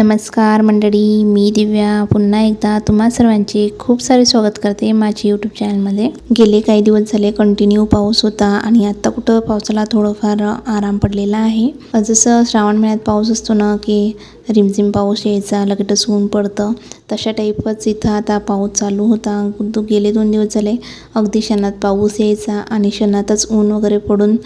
नमस्कार मंडळी मी दिव्या. पुन्हा एकदा तुम्हा सर्वांचे खूप सारे स्वागत करते माझी यूट्यूब चॅनलमध्ये गेले काही दिवस झाले कंटिन्यू पाऊस होता आणि आत्ता कुठं पावसाला थोडंफार आराम पडलेला आहे. जसं श्रावण महिन्यात पाऊस असतो ना की रिमझिम पाऊस यायचा लगेचच ऊन पडतं. तशा टाईपच इथं आता पाऊस चालू होता. तो गेले दोन दिवस झाले. अगदी क्षणात पाऊस यायचा आणि क्षणातच ऊन वगैरे पडून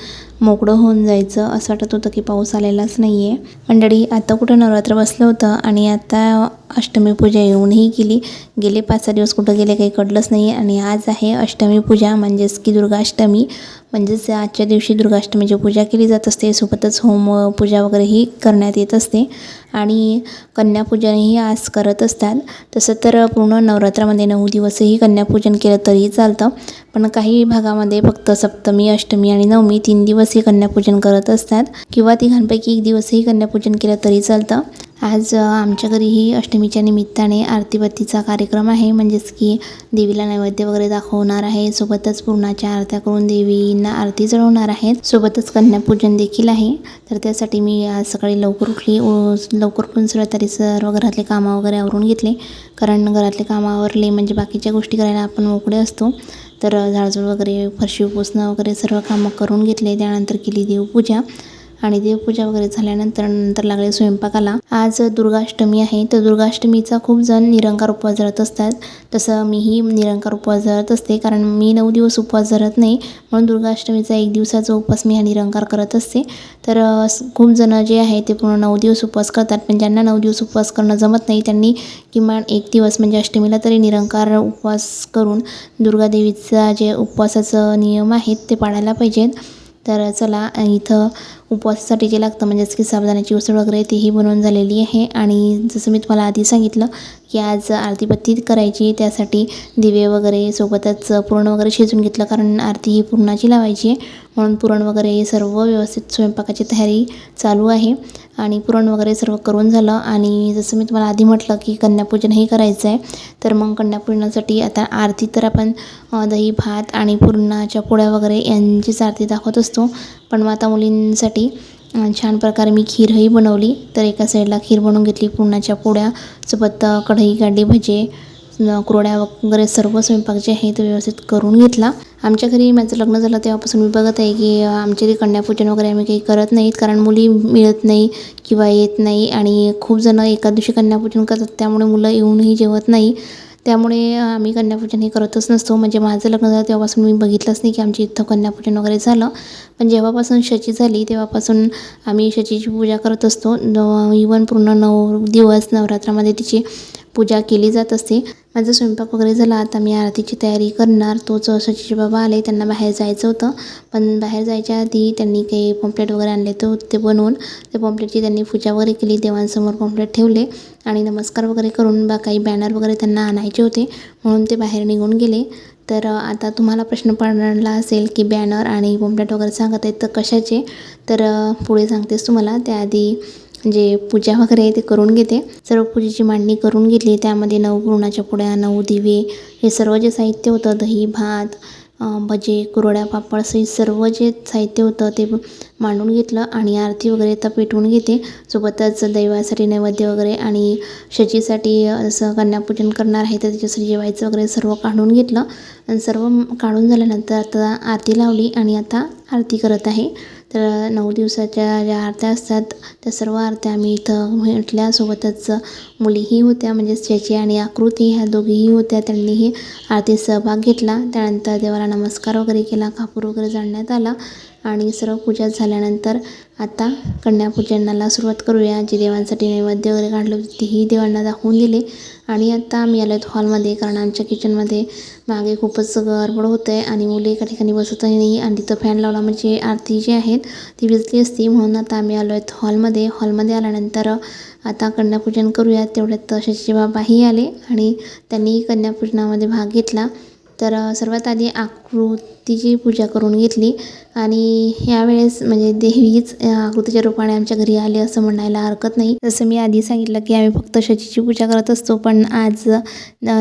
मोकळं होऊन जायचं असं वाटत होतं की पाऊस आलेलाच नाही आहे मंडळी आता कुठं नवरात्र बसलं होतं आणि आता अष्टमी पूजा येऊनही गेली. गेले पाच सहा दिवस कुठं गेले काही कळलंच नाही आणि आज आहे अष्टमी पूजा म्हणजेच की दुर्गाष्टमी. म्हणजेच आजच्या दिवशी दुर्गाष्टमीची पूजा केली जात असते. सोबतच होम पूजा वगैरेही करण्यात येत असते. आणि कन्यापूजनही आज करत असतात. तसं तर पूर्ण नवरात्रामध्ये नऊ दिवसही कन्यापूजन केलं तरीही चालतं. पण काही भागामध्ये फक्त सप्तमी अष्टमी आणि नवमी तीन दिवसही कन्यापूजन करत असतात किंवा तिघांपैकी एक दिवसही कन्यापूजन केलं तरी चालतं. आज आमच्या घरीही अष्टमीच्या निमित्ताने आरतीबत्तीचा कार्यक्रम आहे. म्हणजेच की देवीला नैवेद्य वगैरे दाखवणार आहे. सोबतच पूर्णाच्या आरत्या करून देवींना आरती चढवणार आहेत. सोबतच कन्यापूजन देखील आहे. तर त्यासाठी मी आज सकाळी लवकर उठली. लवकर पण सर्व तरी सर्व घरातले कामं वगैरे आवरून घेतले. कारण घरातले कामं आवरले म्हणजे बाकीच्या गोष्टी करायला आपण मोकळे असतो. तर झाडझूड वगैरे फरशी पुसणं वगैरे सर्व कामं करून घेतले. त्यानंतर केली देवपूजा. आणि देवपूजा वगैरे झाल्यानंतर नंतर लागले स्वयंपाकाला. आज दुर्गाष्टमी आहे. तर दुर्गाष्टमीचा खूप जण निरंकार उपवास धरत असतात. तसं मीही निरंकार उपवास धरत असते. कारण मी नऊ दिवस उपवास धरत नाही. म्हणून दुर्गाष्टमीचा एक दिवसाचा उपवास मी हा निरंकार करत असते. तर खूप जणं जे आहे ते पूर्ण नऊ दिवस उपवास करतात. पण ज्यांना नऊ दिवस उपवास करणं जमत नाही त्यांनी किमान एक दिवस म्हणजे अष्टमीला तरी निरंकार उपवास करून दुर्गादेवीचा जे उपवासाचं नियम आहेत ते पाळायला पाहिजेत. तर चला इथं उपवासासाठी जे लागतं म्हणजेच की साबुदाण्याची उसळ वगैरे तीही बनवून झालेली आहे. आणि जसं मी तुम्हाला आधी सांगितलं की आज आरतीपत्ती करायची त्यासाठी दिवे वगैरे सोबतच पुरण वगैरे शिजून घेतलं कारण आरती ही पुरणाची लावायची आहे. म्हणून पुरण वगैरे सर्व व्यवस्थित स्वयंपाकाची तयारी चालू आहे. आणि पुरण वगैरे सर्व करून झालं. आणि जसं मी तुम्हाला आधी म्हटलं की कन्यापूजनही करायचं आहे तर मग कन्यापूजनासाठी आता आरती तर आपण दही भात आणि पुरणाच्या पोळ्या वगैरे यांचीच आरती दाखवत असतो. पण मग आता मुलींसाठी छान प्रकारे मी खीरही बनवली. तर एका साईडला खीर बनवून घेतली पुरणाच्या पोळ्या सोबत कढई काढली भजे कुरड्या वगैरे सर्व स्वयंपाक जे आहे तो व्यवस्थित करून घेतला. आमच्या घरी माझं लग्न झालं तेव्हापासून मी बघत आहे की आमच्या इथे कन्यापूजन वगैरे आम्ही काही करत नाहीत. कारण मुली मिळत नाही किंवा येत नाही आणि खूप जणं एका दिवशी कन्यापूजन करतात त्यामुळे मुलं येऊनही जेवत नाही. त्यामुळे आम्ही कन्यापूजन हे करतच नसतो. म्हणजे माझं लग्न झालं तेव्हापासून मी बघितलंच नाही की आमची इथं कन्यापूजन वगैरे झालं. पण जेव्हापासून शची झाली तेव्हापासून आम्ही शचीची पूजा करत असतो. इवन पूर्ण नऊ दिवस नवरात्रामध्ये तिची पूजा केली जात असते. माझा स्वयंपाक वगैरे झाला आता मी आरतीची तयारी करणार. तोच सचिचे बाबा आले त्यांना बाहेर जायचं होतं. पण बाहेर जायच्या आधी त्यांनी काही पॉम्प्लेट वगैरे आणले तर ते बनवून ते पॉम्प्लेटची त्यांनी पूजा वगैरे केली देवांसमोर पॉम्प्लेट ठेवले. आणि नमस्कार वगैरे करून बा काही बॅनर वगैरे त्यांना आणायचे होते. म्हणून ते बाहेर निघून गेले. तर आता तुम्हाला प्रश्न पडला असेल की बॅनर आणि पॉम्प्लेट वगैरे सांगत आहेत तर कशाचे? तर पुढे सांगतेस तुम्हाला. त्याआधी जे पूजा वगैरे आहे ते करून घेते. सर्व पूजेची मांडणी करून घेतली. त्यामध्ये नऊ पुरणाच्या पुड्या नऊ दिवे हे सर्व जे साहित्य होतं दही भात भजे कुरड्या पापड असं सर्व जे साहित्य होतं ते मांडून घेतलं आणि आरती वगैरे तर पेटवून घेते. सोबतच दैवासाठी नैवेद्य वगैरे आणि शचीसाठी असं कन्यापूजन करणार आहे तर त्याच्यासाठी जेवायचं वगैरे सर्व काढून घेतलं. आणि सर्व काढून झाल्यानंतर आता आरती लावली आणि आता आरती करत आहे. तर नऊ दिवसाच्या ज्या आरत्या असतात त्या सर्व आरत्या आम्ही इथं म्हटल्यासोबतच मुलीही होत्या म्हणजेच चेची आणि आकृती ह्या दोघीही होत्या त्यांनीही आरतीत सहभाग घेतला. त्यानंतर देवाला नमस्कार वगैरे केला कापूर वगैरे जाळण्यात आला आणि सर्व पूजा झाल्यानंतर आता कन्यापूजनाला सुरुवात करूया. जी देवांसाठी नैवेद्य वगैरे काढलं होतं तीही देवांना दाखवून दिले. आणि आता आम्ही आलो आहेत हॉलमध्ये कारण आमच्या किचनमध्ये मागे खूपच गडबड होतं आहे आणि मुले एका ठिकाणी बसतही नाही आणि तिथं फॅन लावला म्हणजे आरती जी आहेत ती विजली असती. म्हणून आता आम्ही आलो आहेत हॉलमध्ये. हॉलमध्ये आल्यानंतर आता कन्यापूजन करूया. तेवढ्यात शशीचे बाबाही आले आणि त्यांनी कन्यापूजनामध्ये भाग घेतला. तर सर्वात आधी आकृत तिची पूजा करून घेतली. आणि यावेळेस म्हणजे देवीच आकृतीच्या रूपाने आमच्या घरी आली असं म्हणायला हरकत नाही. जसं मी आधी सांगितलं की आम्ही फक्त शचीची पूजा करत असतो पण आज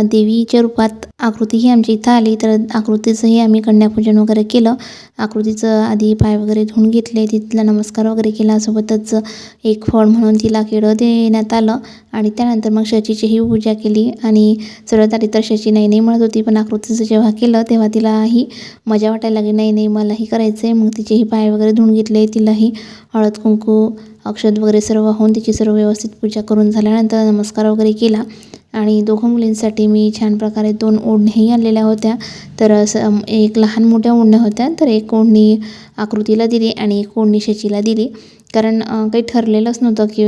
देवीच्या रूपात आकृती ही आमच्या इथं आली. तर आकृतीचंही आम्ही कन्यापूजन वगैरे केलं. आकृतीचं आधी पाय वगैरे धुवून घेतले तिथला नमस्कार वगैरे केला. सोबतच एक फळ म्हणून तिला केळं देण्यात आलं. आणि त्यानंतर मग शचीचीही पूजा केली. आणि सर्वात आधी तर शची नाही नाही म्हणत होती पण आकृतीचं जेव्हा केलं तेव्हा तिलाही मजा वाटायला लागली नाही नाही मलाही करायचं आहे मग तिचेही पाय वगैरे धुवून घेतले तिलाही हळद कुंकू अक्षत वगैरे सर्व वाहून तिची सर्व व्यवस्थित पूजा करून झाल्यानंतर नमस्कार वगैरे केला. आणि दोघं मुलींसाठी मी छान प्रकारे दोन ओढण्याही आणलेल्या होत्या. तर असं एक लहान मोठ्या ओढण्या होत्या तर एक ओढणी आकृतीला दिली आणि एक ओढणी शचीला दिली. कारण काही ठरलेलंच नव्हतं की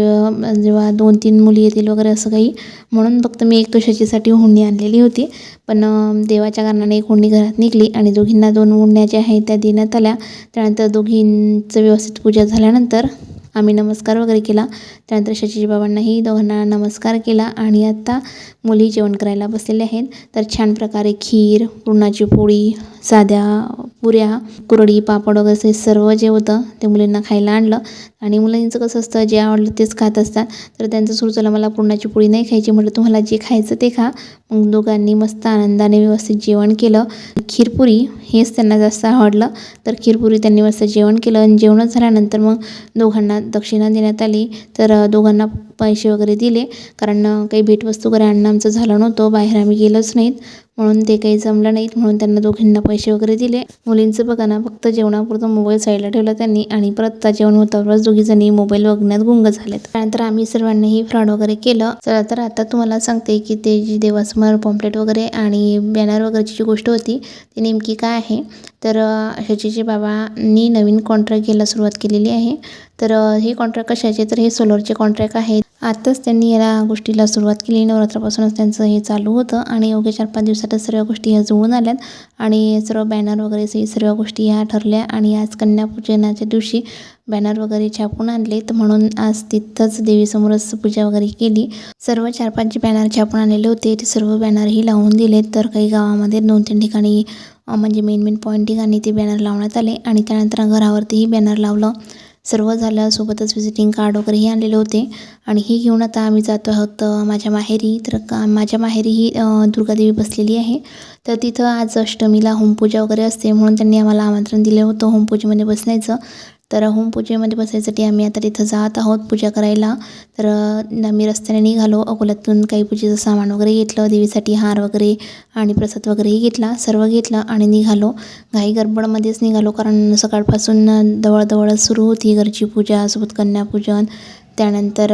जेव्हा दोन तीन मुली येतील वगैरे असं काही. म्हणून फक्त मी एक शचीसाठी ओढणी आणलेली होती. पण देवाच्या कारणाने एक ओढणी घरात निघली आणि दोघींना दोन ओढण्या ज्या आहेत त्या देण्यात आल्या. त्यानंतर दोघींचं व्यवस्थित पूजा झाल्यानंतर आम्ही नमस्कार वगैरे केला. त्यानंतर शशीजी बाबांनाही दोघांना नमस्कार केला आणि आत्ता मुली जेवण करायला बसलेल्या आहेत. तर छान प्रकारे खीर पुरणाची पोळी साध्या पुऱ्या कुरडी पापड वगैरे हे सर्व जे होतं ते मुलींना खायला आणलं. आणि मुलांचं कसं असतं जे आवडलं तेच खात असतात. तर त्यांचं सुरू झालं मला पुरणाची पोळी नाही खायची. म्हटलं तुम्हाला जे खायचं ते खा. मग दोघांनी मस्त आनंदाने व्यवस्थित जेवण केलं. खीरपुरी हेच त्यांना जास्त आवडलं. तर खीरपुरी त्यांनी मस्त जेवण केलं आणि जेवण झाल्यानंतर मग दोघांना दक्षिणा देण्यात आली. तर दोघांना पैसे वगैरे दिले. कारण काही भेटवस्तू वगैरे आणणं आमचं झालं नव्हतं. बाहेर आम्ही गेलोच नाहीत. म्हणून ते काही जमलं नाहीत म्हणून त्यांना दोघींना पैसे वगैरे दिले. मुलींचं बघा ना फक्त जेवणापुरतं मोबाईल साईडला ठेवला त्यांनी आणि परत जेवण होतावरच दोघीजणी मोबाईल बघण्यात गुंग झालेत. त्यानंतर आम्ही सर्वांनीही फ्रॉड वगैरे केलं. चला तर आता तुम्हाला सांगते की ते जी देवासमोर पॉम्पलेट वगैरे आणि बॅनर वगैरेची जी गोष्ट होती ती नेमकी काय आहे. तर शचीचे बाबांनी नवीन कॉन्ट्रॅक्ट घ्यायला सुरुवात केलेली आहे. तर हे कॉन्ट्रॅक्ट कशाचे? तर हे सोलरचे कॉन्ट्रॅक्ट आहेत. आताच त्यांनी या गोष्टीला सुरुवात केली. नवरात्रापासूनच त्यांचं हे चालू होतं आणि अवघ्या चार पाच दिवसातच सर्व गोष्टी ह्या जुळून आल्यात आणि सर्व बॅनर वगैरे सर्व गोष्टी ह्या ठरल्या आणि आज कन्यापूजनाच्या दिवशी बॅनर वगैरे छापून आणले. तर म्हणून आज तिथंच देवीसमोरच पूजा वगैरे केली. सर्व चार पाच जे बॅनर छापून आलेले होते ते सर्व बॅनरही लावून दिले तर काही गावामध्ये दोन तीन ठिकाणी म्हणजे मेन मेन पॉईंट ठिकाणी ते बॅनर लावण्यात आले आणि त्यानंतर घरावरतीही बॅनर लावलं. सर्व झाल्यासोबतच व्हिजिटिंग कार्ड वगैरेही आणलेले होते. आणि ही घेऊन आता आम्ही जातो आहोत माझ्या माहेरी. तर का माझ्या माहेरी ही दुर्गादेवी बसलेली आहे. तर तिथं आज अष्टमीला होमपूजा वगैरे असते म्हणून त्यांनी आम्हाला आमंत्रण दिलं होतं होमपूजेमध्ये बसण्याचं. तर होमपूजेमध्ये बसायसाठी आम्ही आता तिथं जात आहोत पूजा करायला. तर आम्ही रस्त्याने निघालो. अकोल्यातून काही पूजेचं सामान वगैरे घेतलं देवीसाठी हार वगैरे आणि प्रसाद वगैरेही घेतला सर्व घेतलं आणि निघालो. घाई गडबडमध्येच निघालो कारण सकाळपासून दवळदवळच सुरू होती घरची पूजा सोबत कन्यापूजन त्यानंतर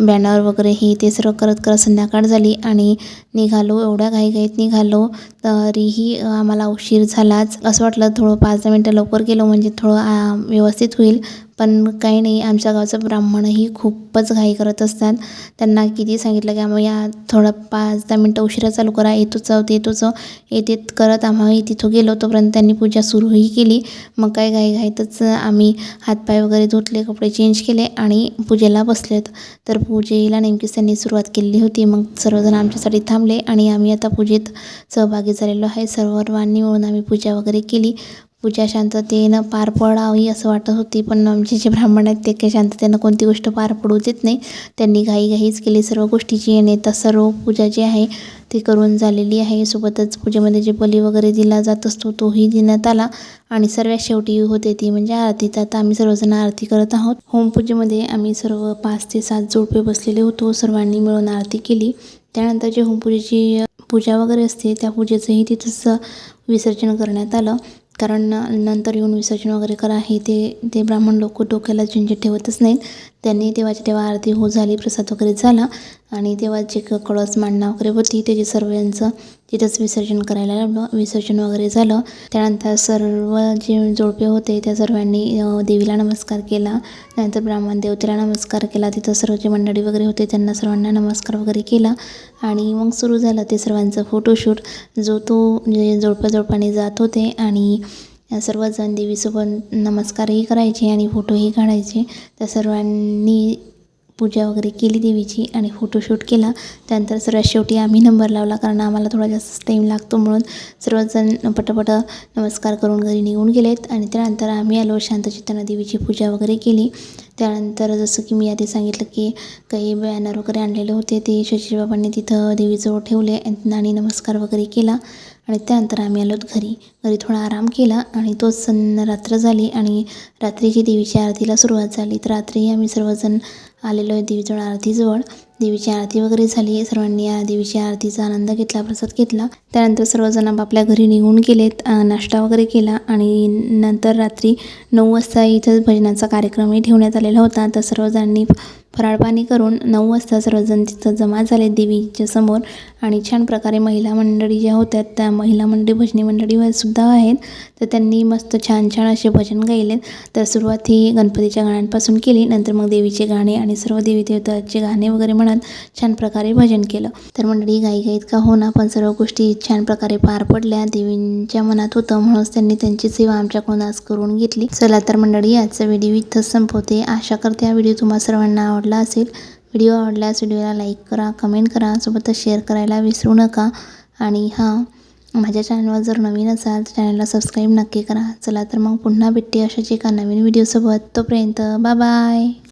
बॅनर वगैरे हे ते सर्व करत करत संध्याकाळ झाली आणि निघालो. एवढ्या घाईघाईत निघालो तरीही आम्हाला उशीर झालाच. असं वाटलं थोडं पाच दहा मिनटं लवकर गेलो म्हणजे थोडं व्यवस्थित होईल. पण काही नाही आमच्या गावचं ब्राह्मणही खूपच घाई करत असतात. त्यांना किती सांगितलं की आम्ही या थोडं पाच दहा मिनटं उशिरा चालू करा येतोच आहोत येतोच आहोत. येत येत करत आम्ही तिथं गेलो तोपर्यंत त्यांनी पूजा सुरूही केली. मग काय घाईघाईतच आम्ही हातपाय वगैरे धुतले कपडे चेंज केले आणि पूजेला बसलेत तर पूजेला नेमकीच त्यांनी सुरुवात केलेली होती. मग सर्वजण आमच्यासाठी थांबले आणि आम्ही आता पूजेत सहभागी झालेलो आहे. सर्वांनी मिळून आम्ही पूजा वगैरे केली. पूजा शांततेनं पार पडावी असं वाटत होती पण आमचे जे ब्राह्मण आहेत ते काही शांततेनं कोणती गोष्ट पार पडू देत नाही. त्यांनी घाईघाईच केली सर्व गोष्टीची आणि आता सर्व पूजा जी आहे ती करून झालेली आहे. सोबतच पूजेमध्ये जे बली वगैरे दिला जात असतो तोही देण्यात आला. आणि सर्वात शेवटी होते ती म्हणजे आरती. तर आता आम्ही सर्वजण आरती करत आहोत. होमपूजेमध्ये आम्ही सर्व पाच ते सात जोडपे बसलेले होतो सर्वांनी मिळून आरती केली. त्यानंतर जे होमपूजेची पूजा वगैरे असते त्या पूजेचंही तिथंच विसर्जन करण्यात आलं. कारण नंतर येऊन विसर्जन वगैरे करा हे ते ते ब्राह्मण लोक डोक्याला झिंजे ठेवतच नाहीत. त्यांनी देवाची तेव्हा आरती हो झाली प्रसाद वगैरे झाला आणि देवाची क- कळस मांडणं वगैरे होती त्याचे सर्वांचं तिथंच विसर्जन करायला लावलं विसर्जन वगैरे झालं. त्यानंतर सर्व जे जोडपे होते त्या सर्वांनी देवीला नमस्कार केला. त्यानंतर ब्राह्मण देवतेला नमस्कार केला. तिथं सर्व जे मंडळी वगैरे होते त्यांना सर्वांना नमस्कार वगैरे केला. आणि मग सुरू झालं ते सर्वांचं फोटोशूट. जो तो म्हणजे जोडप्या जोडपाने जात होते आणि सर्वजण देवीसोबत नमस्कारही करायचे आणि फोटोही काढायचे. त्या सर्वांनी पूजा वगैरे केली देवीची आणि फोटोशूट केला. त्यानंतर सर्वात शेवटी आम्ही नंबर लावला कारण आम्हाला थोडा जास्त टाईम लागतो म्हणून सर्वजण पटापट नमस्कार करून घरी निघून गेलेत. आणि त्यानंतर आम्ही आलो शांतचित्तानं देवीची पूजा वगैरे केली. त्यानंतर जसं की मी आधी सांगितलं की काही बॅनर वगैरे आणलेले होते ते शशीबाबांनी तिथं देवीजवळ ठेवले आणि नमस्कार वगैरे केला. आणि त्यानंतर आम्ही आलोत घरी. घरी थोडा आराम केला आणि तोच सण रात्र झाली आणि रात्रीची देवीच्या आरतीला सुरुवात झाली. तर रात्री आम्ही सर्वजण आलेलो आहे देवीजवळ आरतीजवळ. देवीची आरती वगैरे झाली. सर्वांनी या देवीच्या आरतीचा आनंद घेतला प्रसाद घेतला. त्यानंतर सर्वजण आपापल्या घरी निघून गेलेत नाश्ता वगैरे केला आणि नंतर रात्री नऊ वाजता इथं भजनाचा कार्यक्रमही ठेवण्यात आलेला होता. तर सर्वजणांनी फराळ पाणी करून नऊ वाजता सर्वजण तिथं जमा झाले देवीच्या समोर. आणि छान प्रकारे महिला मंडळी ज्या होत्या त्या महिला मंडळी भजनी मंडळी सुद्धा आहेत. तर त्यांनी मस्त छान छान असे भजन गायले. तर सुरुवात ही गणपतीच्या गाण्यांपासून केली. नंतर मग देवीचे गाणे आणि सर्व देवी देवताचे गाणे वगैरे म्हणत छान प्रकारे भजन केलं. तर मंडळी गाई गाईत का होना पण सर्व गोष्टी छान प्रकारे पार पडल्या. देवींच्या मनात होतं म्हणूनच त्यांनी त्यांची सेवा आमच्याकडून आज करून घेतली. चला तर मंडळी आजचा व्हिडिओ इथंच संपवते. आशा करते हा व्हिडिओ तुम्हाला सर्वांना आवडला असेल व्हिडिओ आवडल्यास व्हिडिओला लाईक करा कमेंट करा सोबतच शेअर करायला विसरू नका. आणि हां माझ्या चॅनलवर जर नवीन असाल तर चॅनलला सबस्क्राईब नक्की करा. चला तर मग पुन्हा भेटते अशाच एका नवीन व्हिडिओसोबत तोपर्यंत बाय बाय